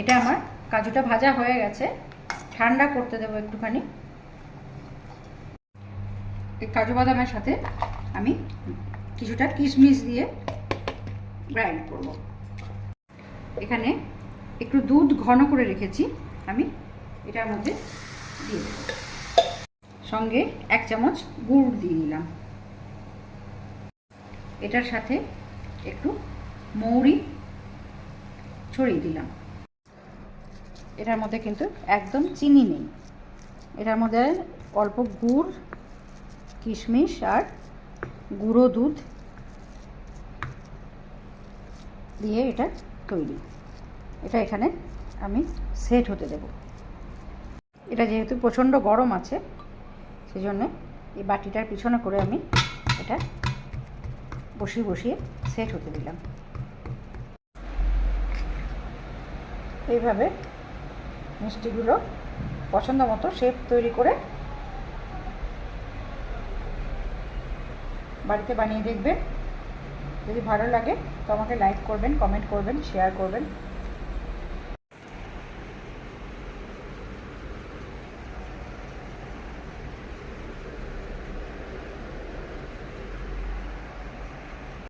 এটা আমার। কাজুটা ভাজা হয়ে গেছে। ঠান্ডা করতে দেবো একটুখানি। এই কাজু বাদামের সাথে আমি কিছুটা কিশমিশ দিয়ে গ্রাইন্ড করব। এখানে একটু দুধ ঘন করে রেখেছি। আমি এটার মধ্যে দিয়ে দেবো। সঙ্গে এক চামচ গুড় দিয়ে দিলাম এটার সাথে একটু মৌরি ছড়িয়ে দিলাম। এটার মধ্যে কিন্তু একদম চিনি নেই। এটার মধ্যে অল্প গুড়, কিশমিশ আর গুঁড়ো দুধ দিয়ে এটা তৈরি। এটা এখানে আমি সেট হতে দেব। এটা যেহেতু প্রচণ্ড গরম আছে সেই জন্য এই বাটিটার পিছনে করে আমি এটা বসিয়ে বসিয়ে সেট হতে দিলাম। এইভাবে মিষ্টিগুলো পছন্দ মতো শেপ তৈরি করে বাড়িতে বানিয়ে দেখবেন। যদি ভালো লাগে তো আমাকে লাইক করবেন কমেন্ট করবেন শেয়ার করবেন।